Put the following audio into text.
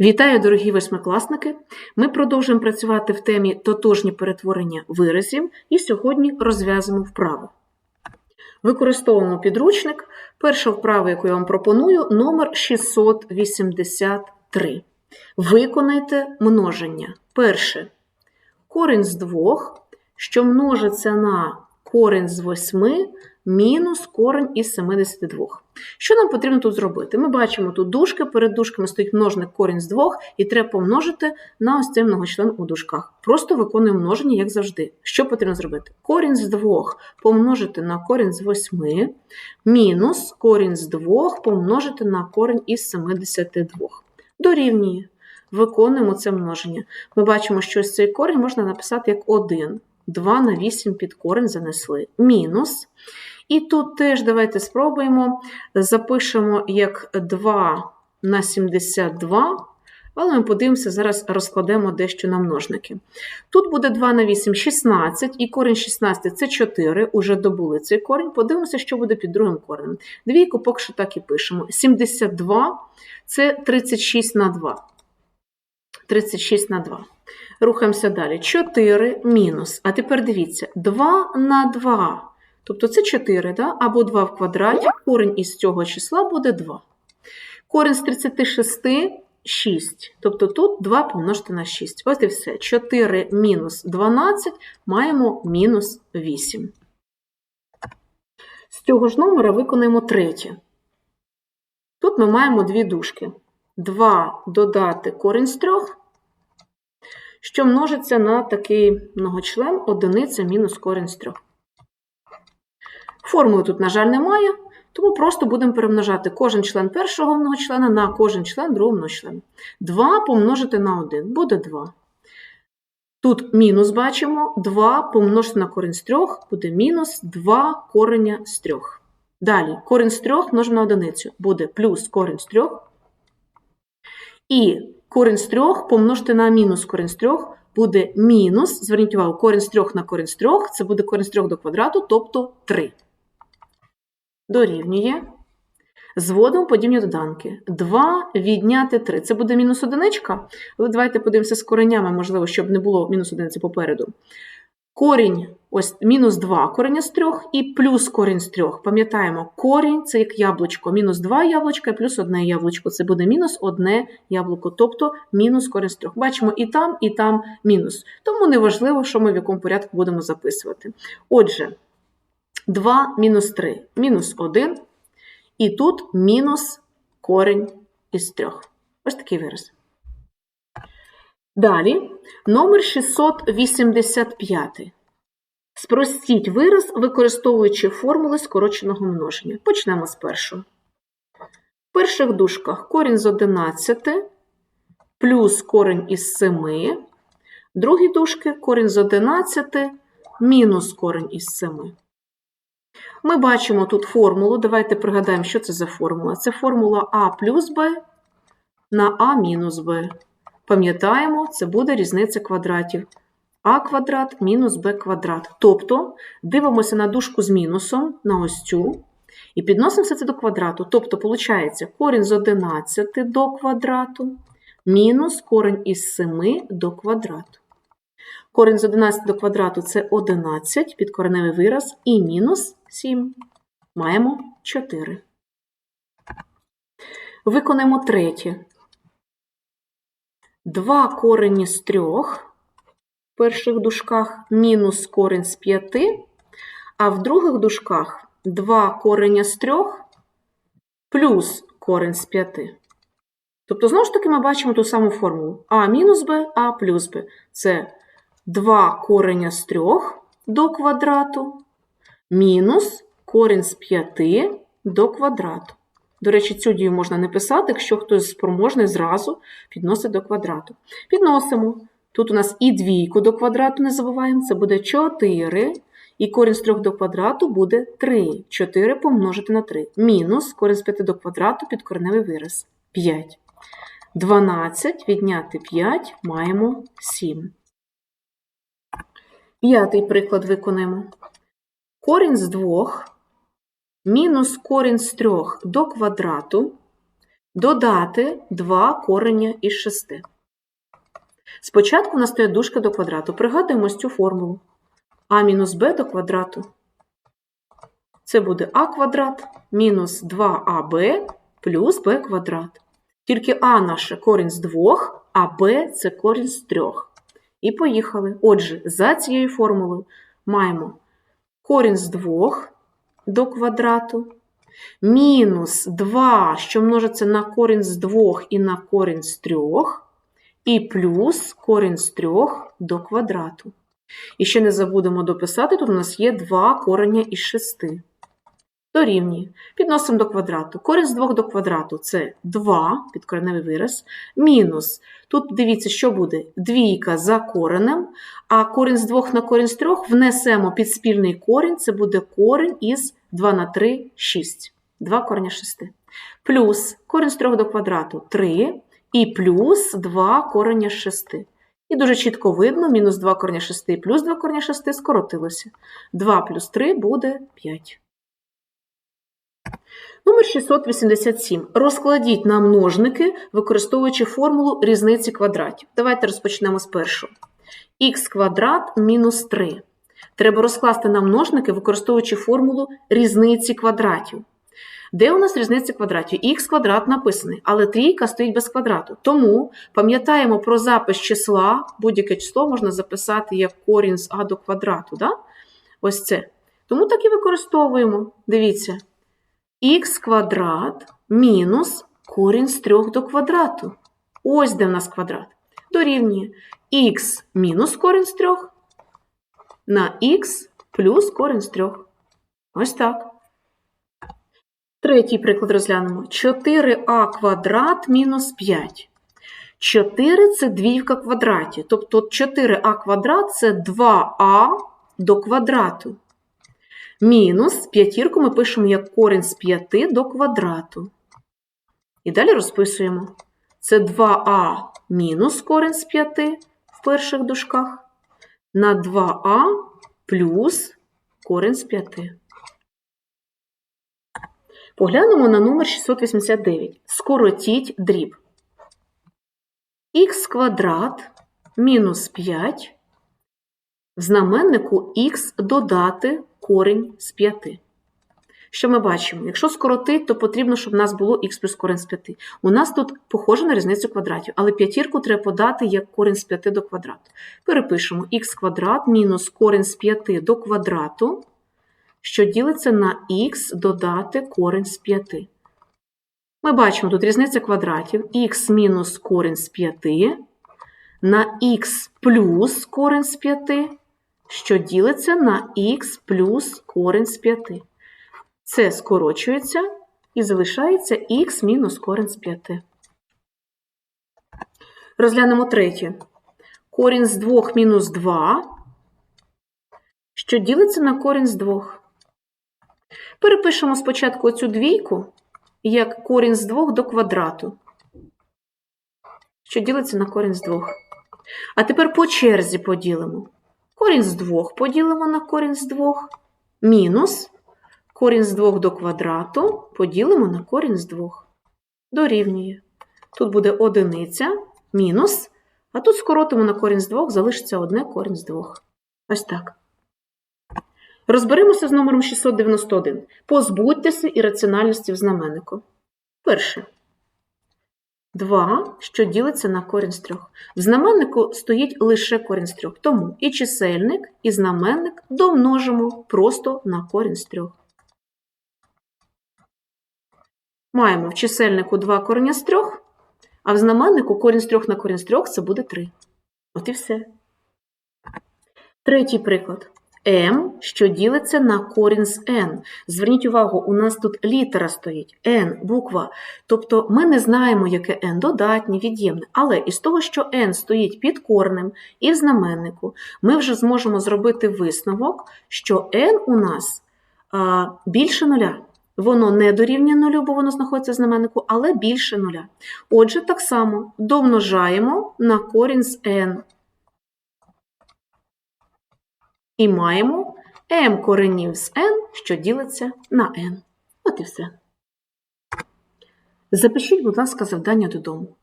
Вітаю, дорогі восьмикласники! Ми продовжуємо працювати в темі тотожні перетворення виразів і сьогодні розв'язуємо вправи. Використовуємо підручник. Перша вправа, яку я вам пропоную, номер 683. Виконайте множення. Перше. Корінь з двох, що множиться на корінь з восьми мінус корінь із 72. Що нам потрібно тут зробити? Ми бачимо тут дужки, перед дужками стоїть множник корінь з двох, і треба помножити на ось цей многочлен у дужках. Просто виконуємо множення, як завжди. Що потрібно зробити? Корінь з двох помножити на корінь з восьми, мінус корінь з двох помножити на корінь із 72. Дорівнює. Виконуємо це множення. Ми бачимо, що ось цей корінь можна написати як 1. 2 на 8 під корінь занесли. Мінус. І тут теж давайте спробуємо. Запишемо як 2 на 72, але ми подивимося, зараз розкладемо дещо на множники. Тут буде 2 на 8 16, і корінь 16 це 4, уже добули цей корінь. Подивимося, що буде під другим коренем. Двійку поки що так і пишемо. 72 це 36 на 2. 36 на 2. Рухаємося далі. 4 мінус. А тепер дивіться, 2 на 2. Тобто це 4, да? або 2 в квадраті, корінь із цього числа буде 2. Корінь з 36 6. Тобто тут 2 помножити на 6. Ось і все. 4 мінус 12 маємо мінус 8. З цього ж номера виконаємо третє. Тут ми маємо дві дужки. 2 додати корінь з 3, що множиться на такий многочлен одиниця мінус корінь з 3. Формули тут, на жаль, немає, тому просто будемо перемножати кожен член першого многочлена на кожен член другого многочлена. 2 помножити на 1 буде 2. Тут мінус бачимо, 2 помножити на корінь з 3 буде мінус 2 кореня з 3. Далі, корінь з 3 множимо на одиницю, буде плюс корінь з 3. І корінь з 3 помножити на мінус корінь з 3 буде мінус, зверніть увагу, корінь з 3 на корінь з 3, це буде корінь з 3 до квадрату, тобто 3 дорівнює. Зводимо подібні доданки. 2 відняти 3. Це буде мінус одиничка. Але давайте подивимося з коренями, можливо, щоб не було мінус одиниці попереду. Корінь, ось мінус 2 коріння з 3 і плюс корінь з 3. Пам'ятаємо, корінь це як яблучко. Мінус 2 яблучка плюс 1 яблучко. Це буде мінус 1 яблуко, тобто мінус корінь з 3. Бачимо і там, і там мінус. Тому неважливо, що ми в якому порядку будемо записувати. Отже. 2 мінус 3 мінус 1, і тут мінус корінь із 3. Ось такий вираз. Далі, номер 685. Спростіть вираз, використовуючи формули скороченого множення. Почнемо з першого. В перших дужках корінь з 11 плюс корінь із 7. Другі дужки корінь з 11 мінус корінь із 7. Ми бачимо тут формулу. Давайте пригадаємо, що це за формула. Це формула А плюс Б на А мінус Б. Пам'ятаємо, це буде різниця квадратів. А квадрат мінус Б квадрат. Тобто дивимося на дужку з мінусом, на ось цю, і підносимо все це до квадрату. Тобто, виходить, корінь з 11 до квадрату мінус корінь із 7 до квадрату. Корінь з 11 до квадрату це 11, підкореневий вираз, і мінус 7. Маємо 4. Виконаємо третє. 2 корені з 3 в перших дужках мінус корінь з 5, а в других дужках 2 корення з 3 плюс корінь з 5. Тобто, знову ж таки, ми бачимо ту саму формулу А мінус Б, А плюс Б. Це 2 кореня з 3 до квадрату мінус корінь з 5 до квадрату. До речі, цю дію можна не писати, якщо хтось спроможний зразу підносить до квадрату. Підносимо. Тут у нас і двійку до квадрату не забуваємо, це буде 4, і корінь з 3 до квадрату буде 3. 4 помножити на 3. Мінус корінь з 5 до квадрату підкореневий вираз 5. 12 відняти 5 маємо 7. П'ятий приклад виконаємо. Корінь з 2 мінус корінь з 3 до квадрату додати 2 корення із 6. Спочатку у нас стоять дужки до квадрату. Пригадуємо цю формулу. а мінус b до квадрату. Це буде а квадрат мінус 2аб плюс b квадрат. Тільки а наше корінь з 2, а b це корінь з 3. І поїхали. Отже, за цією формулою маємо корінь з 2 до квадрату, мінус 2, що множиться на корінь з 2 і на корінь з 3, і плюс корінь з 3 до квадрату. І ще не забудемо дописати, тут у нас є 2 корення із 6. Дорівнює. Підносимо до квадрату. З 2 до квадрату це 2, підкореневий вираз, мінус. Тут дивіться, що буде? Двійка за коренем, а корінь з 2 на корінь з 3 внесемо під спільний корінь, це буде корінь із 2 на 3 – 6. 2 корення 6. Плюс корінь з 3 до квадрату 3, і плюс 2 корення з 6. І дуже чітко видно, мінус 2 корення 6 плюс 2 корення 6 скоротилося. 2 плюс 3 буде 5. Номер 687. Розкладіть на множники, використовуючи формулу різниці квадратів. Давайте розпочнемо з першого. х квадрат мінус 3. Треба розкласти на множники, використовуючи формулу різниці квадратів. Де у нас різниця квадратів? Х квадрат написаний, але трійка стоїть без квадрату. Тому пам'ятаємо про запис числа, будь-яке число можна записати як корінь з а до квадрату. Да? Ось це. Тому так і використовуємо. Дивіться. Х квадрат мінус корінь з 3 до квадрату. Ось де в нас квадрат. Дорівнює х мінус корінь з 3 на х плюс корінь з 3. Ось так. Третій приклад розглянемо. 4а квадрат мінус 5. 4 це двійка квадраті. Тобто 4а квадрат це 2а до квадрату. Мінус п'ятірку ми пишемо як корінь з 5 до квадрату. І далі розписуємо. Це 2а мінус корінь з 5 в перших дужках на 2а плюс корінь з 5. Поглянемо на номер 689. Скоротіть дріб. х квадрат мінус 5 в знаменнику х додати корінь з 5. Що ми бачимо? Якщо скоротить, то потрібно, щоб у нас було х плюс корінь з 5. У нас тут похоже на різницю квадратів, але п'ятірку треба подати як корінь з 5 до квадрату. Перепишемо х квадрат мінус корінь з 5 до квадрату, що ділиться на х додати корінь з 5. Ми бачимо тут різниця квадратів х мінус корінь з 5 на х плюс корінь з 5, що ділиться на х плюс корінь з 5. Це скорочується і залишається х мінус корінь з 5. Розглянемо третє. Корінь з 2 мінус 2, що ділиться на корінь з 2. Перепишемо спочатку цю двійку як корінь з 2 до квадрату, що ділиться на корінь з 2. А тепер по черзі поділимо. Корінь з 2 поділимо на корінь з 2, мінус корінь з 2 до квадрату поділимо на корінь з 2. Дорівнює. Тут буде одиниця, мінус, а тут скоротимо на корінь з 2, залишиться одне корінь з 2. Ось так. Розберемося з номером 691. Позбудьтеся ірраціональності в знаменнику. Перше. 2, що ділиться на корінь з 3. В знаменнику стоїть лише корінь з 3. Тому і чисельник, і знаменник домножимо просто на корінь з 3. Маємо в чисельнику 2 корення з 3, а в знаменнику корінь з 3 на корінь з 3 це буде 3. От і все. Третій приклад. M, що ділиться на корінь з n. Зверніть увагу, у нас тут літера стоїть n, буква. Тобто ми не знаємо, яке n додатнє, від'ємне. Але із того, що n стоїть під корнем і в знаменнику, ми вже зможемо зробити висновок, що n у нас а, більше нуля. Воно не дорівнює нулю, бо воно знаходиться в знаменнику, але більше нуля. Отже, так само домножаємо на корінь з n. І маємо m коренів з n, що ділиться на n. От і все. Запишіть, будь ласка, завдання додому.